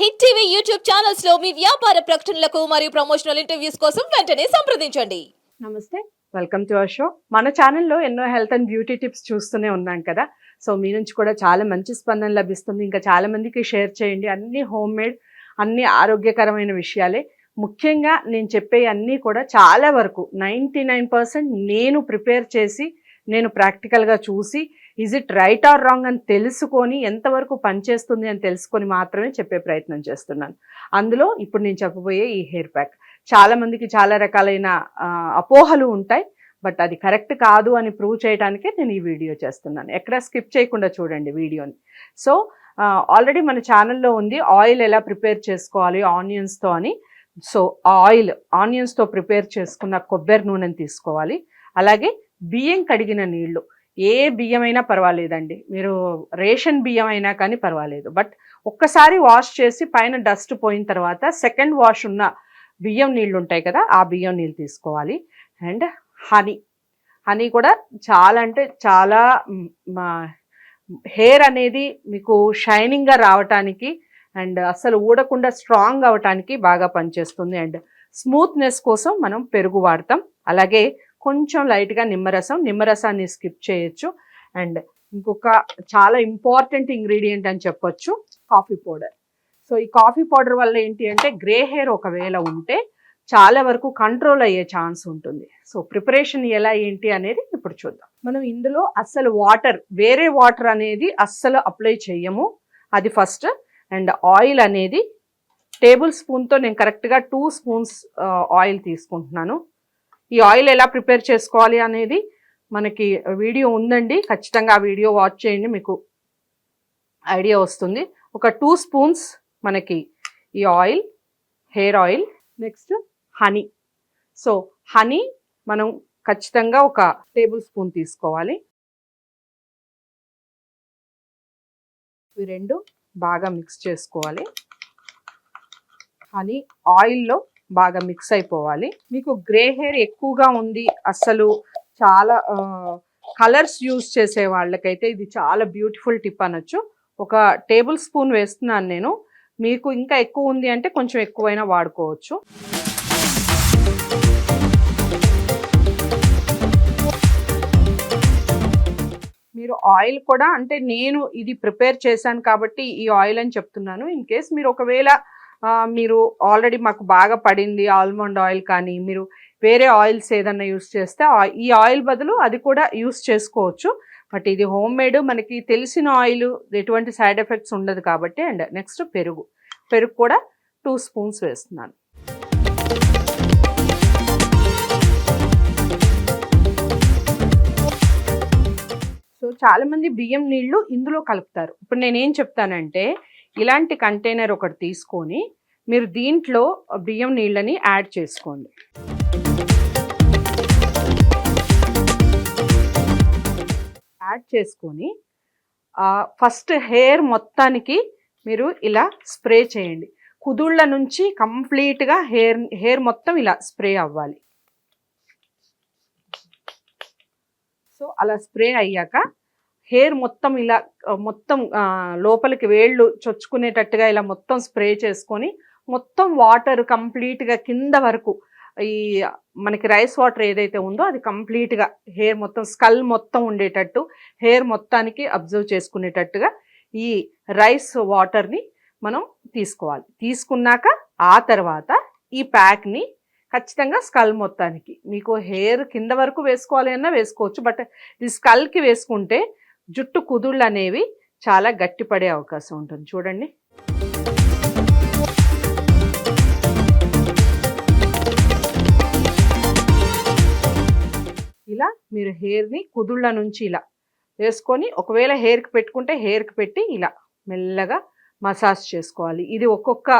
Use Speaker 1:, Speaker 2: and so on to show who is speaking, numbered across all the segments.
Speaker 1: Hit TV YouTube ఛానల్స్లో మీ వ్యాపార ప్రకటనలకు మరియు ప్రమోషనల్ ఇంటర్వ్యూస్ కోసం వెంటనే సంప్రదించండి.
Speaker 2: నమస్తే. వెల్కమ్ టు అవర్ షో మన ఛానల్లో ఎన్నో హెల్త్ అండ్ బ్యూటీ టిప్స్ చూస్తూనే ఉన్నాం కదా. సో మీ నుంచి కూడా చాలా మంచి స్పందన లభిస్తుంది. ఇంకా చాలా మందికి షేర్ చేయండి. అన్ని హోమ్ మేడ్ అన్ని ఆరోగ్యకరమైన విషయాలే. ముఖ్యంగా నేను చెప్పే అన్నీ కూడా చాలా వరకు నైంటీ నైన్ పర్సెంట్ నేను ప్రిపేర్ చేసి నేను ప్రాక్టికల్గా చూసి is it right or wrong? అని తెలుసుకొని ఎంతవరకు పనిచేస్తుంది అని తెలుసుకొని మాత్రమే చెప్పే ప్రయత్నం చేస్తున్నాను. అందులో ఇప్పుడు నేను చెప్పబోయే ఈ హెయిర్ ప్యాక్. చాలామందికి చాలా రకాలైన అపోహలు ఉంటాయి బట్ అది కరెక్ట్ కాదు అని ప్రూవ్ చేయడానికే నేను ఈ వీడియో చేస్తున్నాను. ఎక్కడ స్కిప్ చేయకుండా చూడండి వీడియోని. సో ఆల్రెడీ మన ఛానల్లో ఉంది ఆయిల్ ఎలా ప్రిపేర్ చేసుకోవాలి ఆనియన్స్తో అని. సో ఆయిల్ ఆనియన్స్తో ప్రిపేర్ చేసుకున్న కొబ్బరి నూనెని తీసుకోవాలి. అలాగే బియ్యం కడిగిన నీళ్ళు ఏ బియ్యం అయినా పర్వాలేదండి. మీరు రేషన్ బియ్యం అయినా కానీ పర్వాలేదు. బట్ ఒక్కసారి వాష్ చేసి పైన డస్ట్ పోయిన తర్వాత సెకండ్ వాష్ ఉన్న బియ్యం నీళ్ళు ఉంటాయి కదా ఆ బియ్యం నీళ్ళు తీసుకోవాలి. And honey. హనీ కూడా చాలా అంటే చాలా హెయిర్ అనేది మీకు షైనింగ్గా రావటానికి అండ్ అసలు ఊడకుండా స్ట్రాంగ్ అవటానికి బాగా పనిచేస్తుంది. అండ్ స్మూత్నెస్ కోసం మనం పెరుగు వాడతాం. అలాగే కొంచెం లైట్గా నిమ్మరసం నిమ్మరసాన్ని స్కిప్ చేయొచ్చు. అండ్ ఇంకొక చాలా ఇంపార్టెంట్ ఇంగ్రీడియంట్ అని చెప్పొచ్చు కాఫీ పౌడర్. సో ఈ కాఫీ పౌడర్ వల్ల ఏంటి అంటే గ్రే హెయిర్ ఒకవేళ ఉంటే చాలా వరకు కంట్రోల్ అయ్యే ఛాన్స్ ఉంటుంది. సో ప్రిపరేషన్ ఎలా ఏంటి అనేది ఇప్పుడు చూద్దాం. మనం ఇందులో అస్సలు వాటర్ వేరే వాటర్ అనేది అస్సలు అప్లై చేయము అది ఫస్ట్. అండ్ ఆయిల్ అనేది టేబుల్ స్పూన్తో నేను కరెక్ట్గా టూ స్పూన్స్ ఆయిల్ తీసుకుంటున్నాను. ఈ ఆయిల్ ఎలా ప్రిపేర్ చేసుకోవాలి అనేది మనకి వీడియో ఉందండి. ఖచ్చితంగా ఆ వీడియో వాచ్ చేయండి మీకు ఐడియా వస్తుంది. ఒక టూ స్పూన్స్ మనకి ఈ oil hair oil next honey. So honey మనం ఖచ్చితంగా ఒక టేబుల్ స్పూన్ తీసుకోవాలి. ఇవి రెండు బాగా మిక్స్ చేసుకోవాలి. హనీ ఆయిల్లో బాగా మిక్స్ అయిపోవాలి. మీకు గ్రే హెయిర్ ఎక్కువగా ఉంది అసలు చాలా కలర్స్ యూస్ చేసే వాళ్ళకైతే ఇది చాలా బ్యూటిఫుల్ టిప్ అనొచ్చు. ఒక టేబుల్ స్పూన్ వేస్తున్నాను నేను. మీకు ఇంకా ఎక్కువ ఉంది అంటే కొంచెం ఎక్కువైనా వాడుకోవచ్చు. మీరు ఆయిల్ కూడా అంటే నేను ఇది ప్రిపేర్ చేశాను కాబట్టి ఈ ఆయిల్ అని చెప్తున్నాను. ఇన్ కేస్ మీరు ఒకవేళ మీరు ఆల్రెడీ మాకు బాగా పడింది ఆల్మండ్ ఆయిల్ కానీ మీరు వేరే ఆయిల్స్ ఏదన్నా యూస్ చేస్తే ఈ ఆయిల్ బదులు అది కూడా యూస్ చేసుకోవచ్చు. బట్ ఇది హోమ్ మేడ్ మనకి తెలిసిన ఆయిల్ ఎటువంటి సైడ్ ఎఫెక్ట్స్ ఉండదు కాబట్టి అండ్ నెక్స్ట్ పెరుగు. పెరుగు కూడా టూ స్పూన్స్ వేస్తున్నాను. సో చాలామంది బియ్యం నీళ్ళు ఇందులో కలుపుతారు. ఇప్పుడు నేనేం చెప్తానంటే ఇలాంటి కంటైనర్ ఒకటి తీసుకొని మీరు దీంట్లో బియ్యం నీళ్ళని యాడ్ చేసుకోండి. యాడ్ చేసుకొని ఫస్ట్ హెయిర్ మొత్తానికి మీరు ఇలా స్ప్రే చేయండి. కుదుళ్ళ నుంచి కంప్లీట్గా హెయిర్ హెయిర్ మొత్తం ఇలా స్ప్రే అవ్వాలి. సో అలా స్ప్రే అయ్యాక హెయిర్ మొత్తం ఇలా మొత్తం లోపలికి వేళ్ళు చొచ్చుకునేటట్టుగా ఇలా మొత్తం స్ప్రే చేసుకొని మొత్తం వాటర్ కంప్లీట్గా కింద వరకు ఈ మనకి రైస్ వాటర్ ఏదైతే ఉందో అది కంప్లీట్గా హెయిర్ మొత్తం స్కల్ మొత్తం ఉండేటట్టు హెయిర్ మొత్తానికి అబ్జర్వ్ చేసుకునేటట్టుగా ఈ రైస్ వాటర్ని మనం తీసుకోవాలి. తీసుకున్నాక ఆ తర్వాత ఈ ప్యాక్ని ఖచ్చితంగా స్కల్ మొత్తానికి. మీకు హెయిర్ కింద వరకు వేసుకోవాలి అన్నా వేసుకోవచ్చు బట్ ఈ స్కల్కి వేసుకుంటే జుట్టు కుదుళ్ళు అనేవి చాలా గట్టిపడే అవకాశం ఉంటుంది. చూడండి. ఇలా మీరు హెయిర్ని కుదుళ్ళ నుంచి ఇలా వేసుకొని ఒకవేళ హెయిర్కి పెట్టుకుంటే హెయిర్కి పెట్టి ఇలా మెల్లగా మసాజ్ చేసుకోవాలి. ఇది ఒక్కొక్క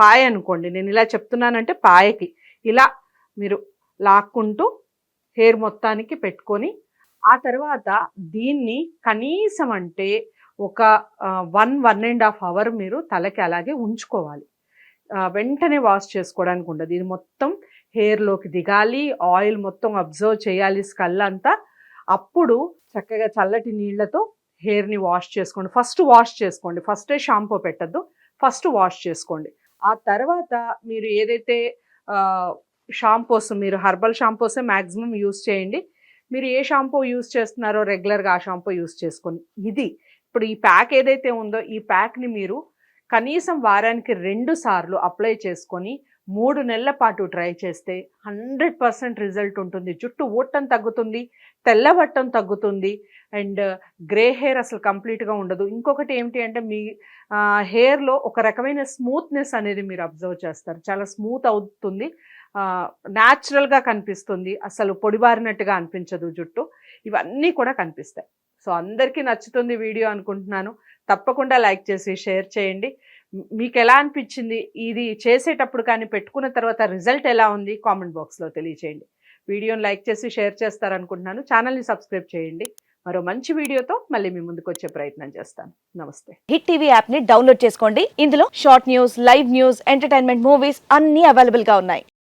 Speaker 2: పాయ అనుకోండి. నేను ఇలా చెప్తున్నానంటే పాయకి ఇలా మీరు లాక్కుంటూ హెయిర్ మొత్తానికి పెట్టుకొని ఆ తర్వాత దీన్ని కనీసం అంటే ఒక one one and half hour మీరు తలకి అలాగే ఉంచుకోవాలి. వెంటనే వాష్ చేసుకోవడానికి ఉండదు. ఇది మొత్తం హెయిర్లోకి దిగాలి ఆయిల్ మొత్తం అబ్జర్వ్ చేయాలి స్కల్ అంతా అప్పుడు చక్కగా చల్లటి నీళ్ళతో హెయిర్ని వాష్ చేసుకోండి. ఫస్ట్ వాష్ చేసుకోండి. ఫస్టే షాంపూ పెట్టద్దు. ఫస్ట్ వాష్ చేసుకోండి. ఆ తర్వాత మీరు ఏదైతే షాంపూస్ మీరు హర్బల్ షాంపూసే మ్యాక్సిమం యూస్ చేయండి. మీరు ఏ షాంపూ యూస్ చేస్తున్నారో రెగ్యులర్గా ఆ షాంపూ యూస్ చేసుకొని ఇది ఇప్పుడు ఈ ప్యాక్ ఏదైతే ఉందో ఈ ప్యాక్ని మీరు కనీసం వారానికి రెండు సార్లు అప్లై చేసుకొని మూడు నెలల పాటు ట్రై చేస్తే హండ్రెడ్ పర్సెంట్ రిజల్ట్ ఉంటుంది. జుట్టు ఊట్టం తగ్గుతుంది తెల్లబట్టం తగ్గుతుంది అండ్ గ్రే హెయిర్ అసలు కంప్లీట్గా ఉండదు. ఇంకొకటి ఏమిటి అంటే మీ హెయిర్లో ఒక రకమైన స్మూత్నెస్ అనేది మీరు అబ్జర్వ్ చేస్తారు. చాలా స్మూత్ అవుతుంది. న్యాచురల్గా కనిపిస్తుంది. అసలు పొడిబారినట్టుగా అనిపించదు జుట్టు. ఇవన్నీ కూడా కనిపిస్తాయి. సో అందరికీ నచ్చుతుంది వీడియో అనుకుంటున్నాను. తప్పకుండా లైక్ చేసి షేర్ చేయండి. మీకు ఎలా అనిపించింది? ఇది చేసేటప్పుడు కానీ పెట్టుకున్న తర్వాత రిజల్ట్ ఎలా ఉంది? కామెంట్ బాక్స్లో తెలియచేయండి. వీడియోని లైక్ చేసి షేర్ చేస్తారనుకుంటున్నాను. ఛానల్ని సబ్స్క్రైబ్ చేయండి. మరో మంచి వీడియోతో మళ్ళీ మీ ముందుకు వచ్చే ప్రయత్నం చేస్తాను. నమస్తే.
Speaker 3: హిట్ టీవీ యాప్ని డౌన్లోడ్ చేసుకోండి. ఇందులో short news live news entertainment movies అన్ని అవైలబుల్గా ఉన్నాయి.